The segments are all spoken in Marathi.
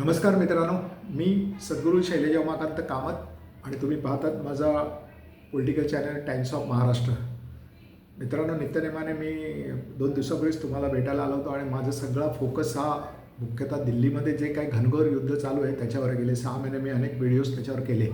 नमस्कार मित्रांनो मी सद्गुरू शैलेजा उमाकांत कामत आणि तुम्ही पाहतात माझा political channel Times of Maharashtra मित्रांनो नित्यनेमाने मी दोन दिवसापूर्वीच तुम्हाला भेटायला आलो होतो आणि माझा सगळा फोकस हा मुख्यतः दिल्लीमध्ये जे काही घनघोर युद्ध चालू आहे त्याच्यावर गेले. सहा महिने मी अनेक व्हिडिओज त्याच्यावर केले.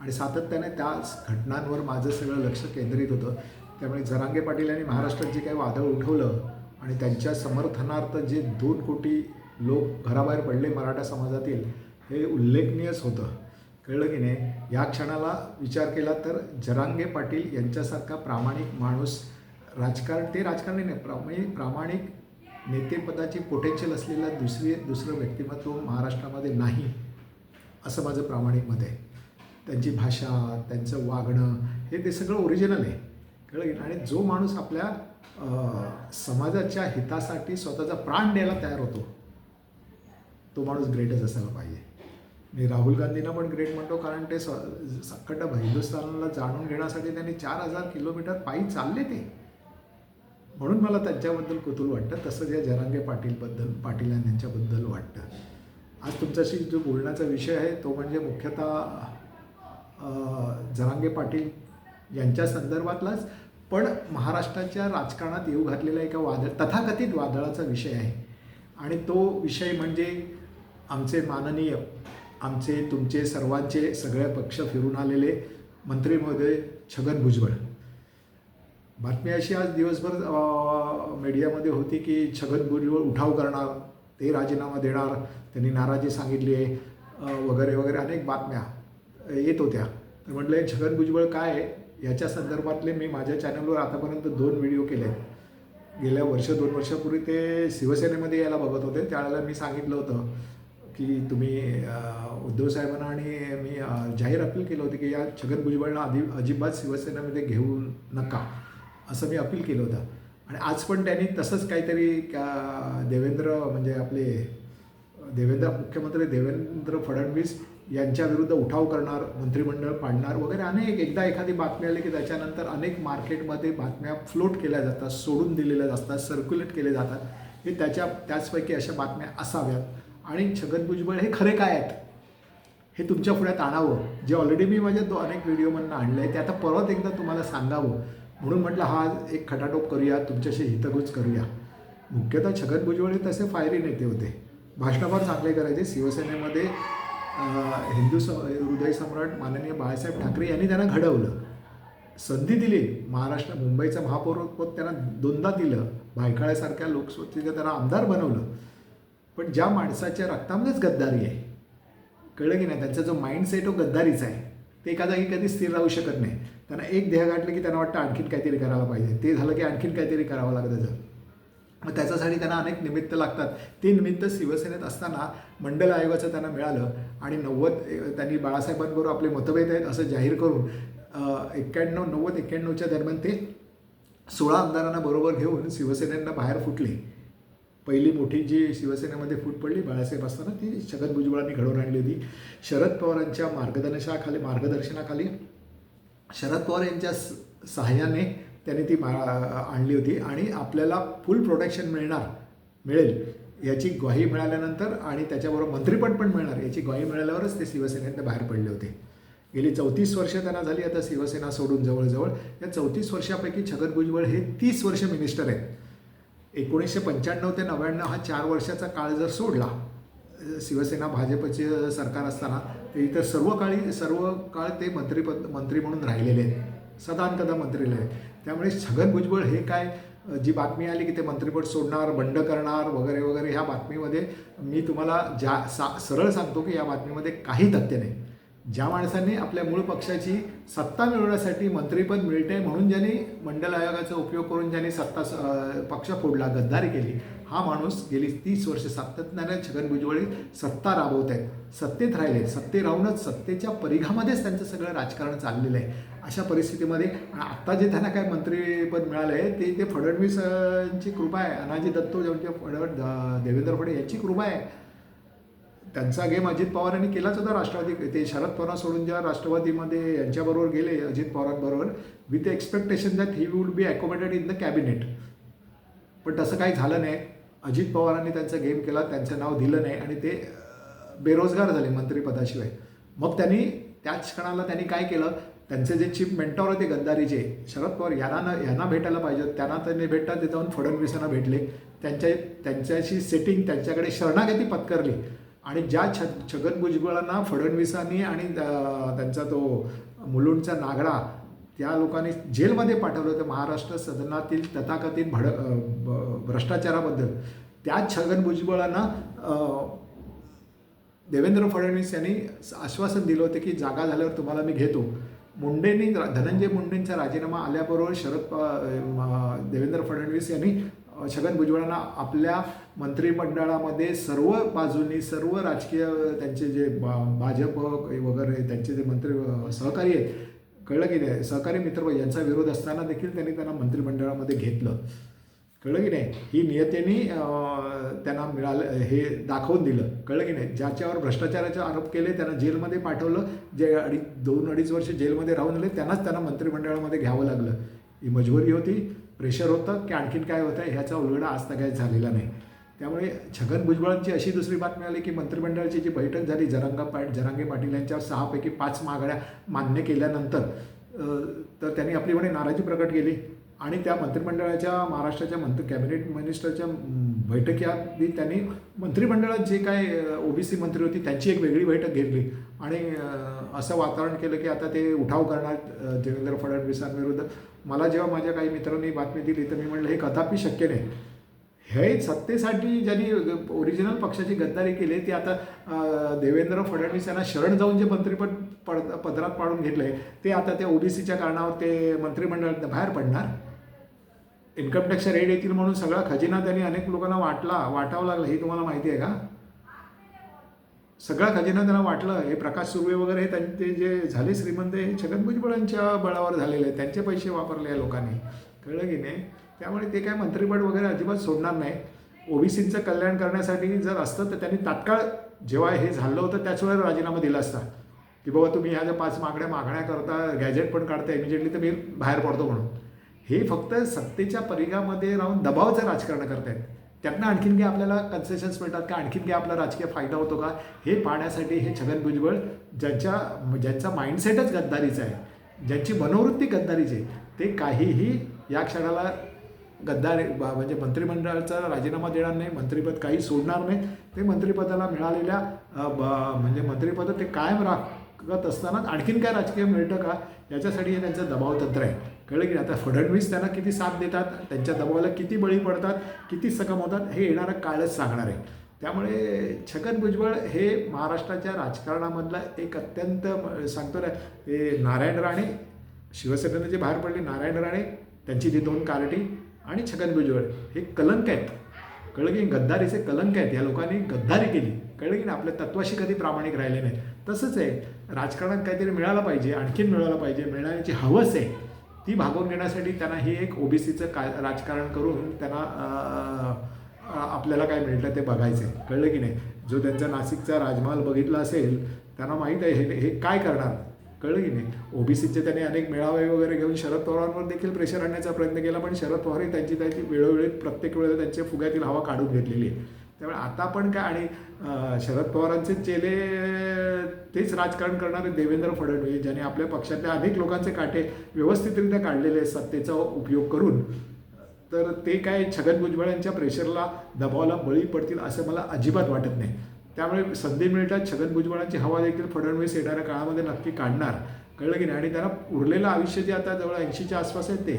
आणि सातत्याने त्याच घटनांवर माझं सगळं लक्ष केंद्रित होतं. त्यामुळे जरांगे पाटील यांनी महाराष्ट्रात जे काही वादळ उठवलं आणि त्यांच्या समर्थनार्थ जे दोन कोटी लोक घराबाहेर पडले मराठा समाजातील हे उल्लेखनीयच होतं. कळलं की नाही? या क्षणाला विचार केला तर जरांगे पाटील यांच्यासारखा प्रामाणिक माणूस राजकारण ते राजकारणी नाही प्रामाणिक म्हणजे प्रामाणिक नेतेपदाची पोटेन्शियल असलेलं दुसरी दुसरं व्यक्तिमत्व महाराष्ट्रामध्ये नाही असं माझं प्रामाणिक मत आहे. त्यांची भाषा त्यांचं वागणं हे ते सगळं ओरिजिनल आहे. कळलं की नाही? आणि जो माणूस आपल्या समाजाच्या हितासाठी स्वतःचा प्राण द्यायला तयार होतो तो माणूस ग्रेटच असायला पाहिजे. मी राहुल गांधींना पण ग्रेट म्हणतो कारण ते स सकट हिंदुस्थानला जाणून घेण्यासाठी त्यांनी चार हजार किलोमीटर पायी चालले ते. म्हणून मला त्यांच्याबद्दल कुतूल वाटतं. तसंच या जरांगे पाटीलबद्दल पाटील यांच्याबद्दल वाटतं. आज तुमच्याशी जो बोलण्याचा विषय आहे तो म्हणजे मुख्यतः जरांगे पाटील यांच्या संदर्भातलाच पण महाराष्ट्राच्या राजकारणात येऊ घातलेला एका वादळ तथाकथित वादळाचा विषय आहे. आणि तो विषय म्हणजे आमचे माननीय आमचे तुमचे सर्वांचे सगळे पक्ष फिरून आलेले मंत्री महोदय छगन भुजबळ. बातमी अशी आज दिवसभर मीडियामध्ये होती की छगन भुजबळ उठाव करणार ते राजीनामा देणार त्यांनी नाराजी सांगितली आहे वगैरे वगैरे अनेक बातम्या येत होत्या. तर म्हटलं छगन भुजबळ काय आहे? याच्या संदर्भातले मी माझ्या चॅनलवर आतापर्यंत दोन व्हिडिओ केले गेल्या वर्ष दोन वर्षापूर्वी ते शिवसेनेमध्ये यायला बघत होते. त्यावेळेला मी सांगितलं होतं की तुम्ही उद्धव साहेबांना आणि मी जाहीर अपील केलं होतं की या छगन भुजबळला आधी अजिबात शिवसेनेमध्ये घेऊ नका असं मी अपील केलं होतं. आणि आज पण त्यांनी तसंच काहीतरी का देवेंद्र म्हणजे आपले देवेंद्र मुख्यमंत्री देवेंद्र फडणवीस यांच्या विरुद्ध उठाव करणार मंत्रिमंडळ पाडणार वगैरे अनेक एकदा एखादी बातमी आली की त्याच्यानंतर अनेक मार्केटमध्ये बातम्या फ्लोट केल्या जातात सोडून दिलेल्या असतात सर्क्युलेट केले जातात. हे त्याच्या त्याचपैकी अशा बातम्या असाव्यात. आणि छगन भुजबळ हे खरे काय आहेत? हे तुमच्या पुढ्यात आणावं. जे ऑलरेडी मी माझ्या दो अनेक व्हिडिओमधनं आणलं आहे ते आता परत एकदा तुम्हाला सांगावं. म्हणून म्हटलं हा एक खटाटोप करूया तुमच्याशी हितगुज करूया. मुख्यतः छगन भुजबळ हे तसे फायरी नेते होते. भाषणं फार चांगले करायचे. शिवसेनेमध्ये हिंदू स हृदय सम्राट माननीय बाळासाहेब ठाकरे यांनी त्यांना घडवलं. संधी दिली. महाराष्ट्र मुंबईचं महापौरपद त्यांना दोनदा दिलं. भायखळ्यासारख्या लोकस्वतीचं त्यांना आमदार बनवलं. पण ज्या माणसाच्या रक्तामध्येच गद्दारी आहे कळलं की नाही त्यांचा जो माइंडसेट तो गद्दारीचा आहे. ते एका जागी कधी स्थिर राहू शकत नाही. त्यांना एक ध्येय गाठलं की त्यांना वाटतं आणखीन काहीतरी करायला पाहिजे. ते झालं की आणखीन काहीतरी करावं लागतं जर मग त्याच्यासाठी त्यांना अनेक निमित्त लागतात. ते निमित्त शिवसेनेत असताना मंडल आयोगाचं त्यांना मिळालं आणि नव्वद त्यांनी बाळासाहेबांबरोबर आपले मतभेद आहेत असं जाहीर करून एक्क्याण्णव नव्वद एक्क्याण्णवच्या दरम्यान ते सोळा आमदारांना बरोबर घेऊन शिवसेनेनं बाहेर फुटले. पहिली मोठी जी शिवसेनेमध्ये फूट पडली बाळासाहेब असताना ती छगन भुजबळांनी घडवून आणली होती. शरद पवारांच्या मार्गदर्शनाखाली मार्गदर्शनाखाली शरद पवार यांच्या सहाय्याने त्यांनी ती मा आणली होती आणि आपल्याला फुल प्रोटेक्शन मिळणार मिळेल याची ग्वाही मिळाल्यानंतर आणि त्याच्याबरोबर मंत्रिपद पण मिळणार याची ग्वाही मिळाल्यावरच ते शिवसेनेतनं बाहेर पडले होते. गेली चौतीस वर्ष त्यांना झाली आता शिवसेना सोडून जवळजवळ. या चौतीस वर्षापैकी छगन भुजबळ हे तीस वर्ष मिनिस्टर आहेत. एकोणीसशे पंच्याण्णव ते नव्याण्णव हा चार वर्षाचा काळ जर सोडला शिवसेना भाजपचे सरकार असताना ते इतर सर्व काळी सर्व काळ ते मंत्रीपद मंत्री म्हणून राहिलेले आहेत. सदानकदा मंत्री आहेत. त्यामुळे छगन भुजबळ हे काय जी बातमी आली की ते मंत्रिपद सोडणार बंड करणार वगैरे वगैरे ह्या बातमीमध्ये मी तुम्हाला ज्या सा सरळ सांगतो की या बातमीमध्ये काही तथ्य नाही. ज्या माणसांनी आपल्या मूळ पक्षाची सत्ता मिळवण्यासाठी मंत्रीपद मिळते म्हणून ज्यांनी मंडल आयोगाचा उपयोग करून ज्यांनी सत्ता स- पक्ष फोडला गद्दारी केली हा माणूस गेली तीस वर्ष सातत्याने छगन भुजबळ सत्ता राबवत आहेत सत्तेत राहिले. सत्ते राहूनच सत्तेच्या परिघामध्येच त्यांचं सगळं राजकारण चाललेलं आहे. अशा परिस्थितीमध्ये आणि आत्ता जे त्यांना काय मंत्रीपद मिळालं आहे ते ते फडणवीसांची कृपा आहे. अनाजी दत्तो ज्यांच्या फडण देवेंद्र फडे यांची कृपा आहे. त्यांचा गेम अजित पवार यांनी केलाच होता राष्ट्रवादी ते शरद पवार सोडून ज्या राष्ट्रवादीमध्ये यांच्याबरोबर गेले Ajit पवारांबरोबर with expectation that he would be accommodated in the cabinet पण तसं काही झालं नाही. अजित पवारांनी त्यांचा गेम केला त्यांचं नाव दिलं नाही आणि ते बेरोजगार झाले मंत्रिपदाशिवाय. मग त्यांनी त्याच क्षणाला त्यांनी काय केलं? त्यांचे जे चीफ मेंटॉर होते गद्दारीचे शरद पवार यांना यांना भेटायला पाहिजे त्यांना त्यांनी भेटतात ते जाऊन फडणवीसांना भेटले. त्यांच्या त्यांच्याशी सेटिंग त्यांच्याकडे शरणागती पत्करली. आणि ज्या छ छगन भुजबळांना फडणवीसांनी आणि त्यांचा तो मुलुंडचा नागडा त्या लोकांनी जेलमध्ये पाठवलं होतं महाराष्ट्र सदनातील तथाकथित भड ब- भ्रष्टाचाराबद्दल. त्या छगन भुजबळांना देवेंद्र फडणवीस यांनी आश्वासन दिलं होतं की जागा झाल्यावर तुम्हाला मी घेतो. मुंडेंनी धनंजय मुंडेंचा राजीनामा आल्याबरोबर शरद देवेंद्र फडणवीस यांनी छगन भुजबळांना आपल्या मंत्रिमंडळामध्ये सर्व बाजूंनी सर्व राजकीय त्यांचे जे बा भाजप वगैरे त्यांचे जे मंत्री सहकारी आहेत कळलं की नाही? सहकारी मित्र यांचा विरोध असताना देखील त्यांनी त्यांना मंत्रिमंडळामध्ये घेतलं. कळलं की नाही? ही नियतेने त्यांना मिळालं हे दाखवून दिलं. कळलं की नाही? ज्याच्यावर भ्रष्टाचाराचे आरोप केले त्यांना जेलमध्ये पाठवलं जे अडीच दोन अडीच वर्ष जेलमध्ये राहून आले त्यांनाच त्यांना मंत्रिमंडळामध्ये घ्यावं लागलं. ही मजबुरी होती. प्रेशर होतं की आणखीन काय होतं ह्याचा उलगडा आज तक काही झालेला नाही. त्यामुळे छगन भुजबळांची अशी दुसरी बातमी आली की मंत्रिमंडळाची जी बैठक झाली जरंगा पाट जरांगे पाटील यांच्यावर सहापैकी पाच मागण्या मान्य केल्यानंतर तर त्यांनी आपली म्हणे नाराजी प्रकट केली. आणि त्या मंत्रिमंडळाच्या महाराष्ट्राच्या मंत्र कॅबिनेट मिनिस्टरच्या बैठकीआधी त्यांनी मंत्रिमंडळात जे काय ओबीसी मंत्री होती त्यांची एक वेगळी बैठक घेतली. आणि असं वातावरण केलं की आता ते उठाव करणार देवेंद्र फडणवीसांविरुद्ध. मला जेव्हा माझ्या काही मित्रांनी बातमी दिली तर मी म्हटलं हे कदापि शक्य नाही. हे सत्तेसाठी ज्यांनी ओरिजिनल पक्षाची गद्दारी केली ती आता देवेंद्र फडणवीस यांना शरण जाऊन जे मंत्रिपद पड पदरात पाडून घेतलंय ते आता त्या ओबीसीच्या कारणावर ते मंत्रिमंडळात बाहेर पडणार? इन्कम टॅक्सच्या रेट येतील म्हणून सगळा खजिना त्यांनी अनेक लोकांना वाटला वाटावं लागलं हे तुम्हाला माहिती आहे का? सगळा खजिना त्यांना वाटलं हे प्रकाश सुर्वे वगैरे हे त्यांचे जे झाले श्रीमंत हे छगन भुजबळांच्या बळावर झालेले आहेत. त्यांचे पैसे वापरले या लोकांनी. कळलं की नाही? त्यामुळे ते काय मंत्रिपद वगैरे अजिबात सोडणार नाही ओबीसींचं कल्याण करण्यासाठी जर असतं तर त्यांनी तात्काळ जेव्हा हे झालं होतं त्याच वेळेला राजीनामा दिला असता. की बाबा तुम्ही ह्या ज्या पाच मागण्या मागण्या करता गॅजेट पण काढता इमिजिएटली तर मी बाहेर पडतो म्हणून. हे फक्त सत्तेच्या परिघामध्ये राहून दबावाचं राजकारण करतायत. त्यातनं आणखीन काही आपल्याला कन्सेशन्स मिळतात का? आणखीन काही आपला राजकीय फायदा होतो का? हे पाहण्यासाठी हे छगन भुजबळ ज्यांच्या ज्यांचा माइंडसेटच गद्दारीचा आहे ज्यांची मनोवृत्ती गद्दारीची आहे ते काहीही या क्षणाला गद्दार म्हणजे मंत्रिमंडळाचा राजीनामा देणार नाही मंत्रिपद काही सोडणार नाही. ते मंत्रिपदाला मिळालेल्या ब- म्हणजे मंत्रिपद ते कायम राखत असताना आणखीन काय राजकीय मिळतं का? याच्यासाठी हे त्यांचं दबाव तंत्र आहे. कळलं की नाही? आता फडणवीस त्यांना किती साथ देतात त्यांच्या दबावाला किती बळी पडतात किती सकम होतात हे येणारं काळच सांगणार आहे. त्यामुळे छगन भुजबळ हे महाराष्ट्राच्या राजकारणामधला एक अत्यंत म- सांगतो ना ते नारायण राणे शिवसेनेने जे बाहेर पडले नारायण राणे त्यांची जी दोन कार्टी आणि छगन भुजबळ. हे कलंक आहेत. कळलं की गद्दारीचे कलंक आहेत. या लोकांनी गद्दारी केली. कळलं की ना आपल्या तत्वाशी कधी प्रामाणिक राहिले नाही तसंच आहे. राजकारणात काहीतरी मिळालं पाहिजे आणखीन मिळालं पाहिजे मिळण्याची हवस आहे. ती भागवून घेण्यासाठी त्यांना हे एक ओबीसीचं काय राजकारण करून त्यांना आपल्याला काय मिळतं ते बघायचं. आहे कळलं की नाही? जो त्यांचा नाशिकचा राजमहाल बघितला असेल त्यांना माहीत आहे हे हे काय करणार? कळलं की नाही? ओबीसीचे त्यांनी अनेक मेळावे वगैरे घेऊन शरद पवारांवर देखील प्रेशर आणण्याचा प्रयत्न केला पण शरद पवारही त्यांची त्यांची वेळोवेळी प्रत्येक वेळेला त्यांच्या फुग्यातील हवा काढून घेतलेली आहे. त्यामुळे आता पण काय आणि शरद पवारांचे चेले तेच राजकारण करणारे देवेंद्र फडणवीस ज्याने आपल्या पक्षातल्या अनेक लोकांचे काटे व्यवस्थितरित्या काढलेले सत्तेचा उपयोग करून तर ते काय छगन भुजबळ यांच्या प्रेशरला दबावाला बळी पडतील असं मला अजिबात वाटत नाही. त्यामुळे संधी मिळतात छगन भुजबळांची हवा देखील फडणवीस येणाऱ्या काळामध्ये नक्की काढणार. कळलं की नाही? आणि त्यांना उरलेलं आयुष्य जे आता जवळ ऐंशीच्या आसपास आहे ते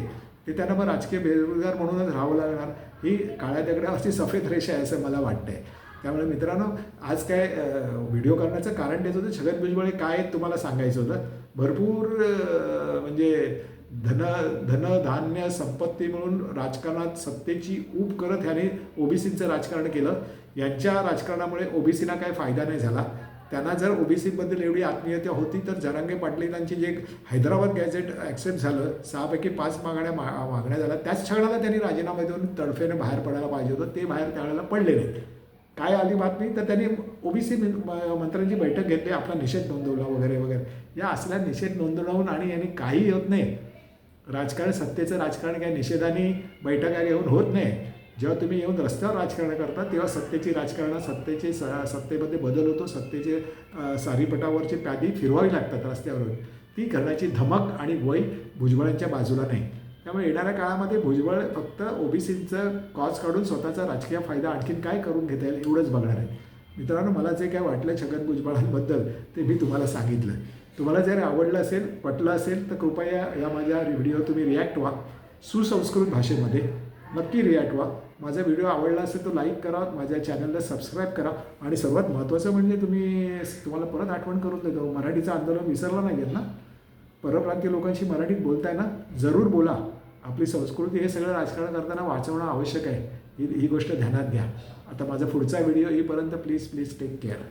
ते त्यांना मग राजकीय बेरोजगार म्हणूनच राहावं लागणार. ही काळ्या दगडावरची सफेद रेषा आहे असं मला वाटतंय. त्यामुळे मित्रांनो आज काय व्हिडिओ करण्याचं कारण तेच होतं. छगन भुजबळ काय आहेत तुम्हाला सांगायचं होतं? भरपूर म्हणजे धन धन धान्य संपत्ती म्हणून राजकारणात सत्तेची ऊब करत ह्याने ओबीसींचं राजकारण केलं. यांच्या राजकारणामुळे ओबीसीला काही फायदा नाही झाला. त्यांना जर ओबीसीबद्दल एवढी आत्मीयता होती तर जरांगे पाटलीलांची जे हैदराबाद गॅझेट ॲक्सेप्ट झालं सहापैकी पाच मागण्या मा मागण्या झाल्या त्याच क्षणाला त्यांनी राजीनामा देऊन तडफेने बाहेर पडायला पाहिजे होतं. ते बाहेर त्यावेळेला पडले नाही काय आली बातमी? तर त्यांनी ओबीसी मंत्र्यांची बैठक घेतली आपला निषेध नोंदवला वगैरे वगैरे. या असल्या निषेध नोंदवून आणि यांनी काही होत नाही. राजकारण सत्तेचं राजकारण काही निषेधाने बैठका घेऊन होत नाही. जेव्हा तुम्ही येऊन रस्त्यावर राजकारण करता तेव्हा सत्तेची राजकारण सत्तेचे स सत्तेमध्ये बदल होतो सत्तेचे सारीपटावरचे सारीपटावरची प्यादी फिरवावी लागतात रस्त्यावर ती करण्याची धमक आणि वय भुजबळांच्या बाजूला नाही. त्यामुळे येणाऱ्या काळामध्ये भुजबळ फक्त ओबीसीचं कॉज काढून स्वतःचा राजकीय फायदा आणखीन काय करून घेता येईल एवढंच बघणार आहे. मित्रांनो मला जे काय वाटलं छगन भुजबळांबद्दल ते मी तुम्हाला सांगितलं. तुम्हाला जर आवडलं असेल पटलं असेल तर कृपया या माझ्या व्हिडिओ तुम्ही रिॲक्ट व्हा. सुसंस्कृत भाषेमध्ये नक्की रिॲक्ट व्हा. माझा व्हिडिओ आवडला असेल तर लाईक करा माझ्या चॅनलला सबस्क्राईब करा. आणि सर्वात महत्त्वाचं म्हणजे तुम्ही तुम्हाला परत आठवण करून देतो मराठीचं आंदोलन विसरलं नाही घेत ना? परप्रांतीय लोकांशी मराठीत बोलताय ना जरूर बोला. आपली संस्कृती हे सगळं राजकारण करताना वाचवणं आवश्यक आहे. ही ही गोष्ट ध्यानात घ्या. आता माझा पुढचा व्हिडिओ येईपर्यंत प्लीज प्लीज टेक केअर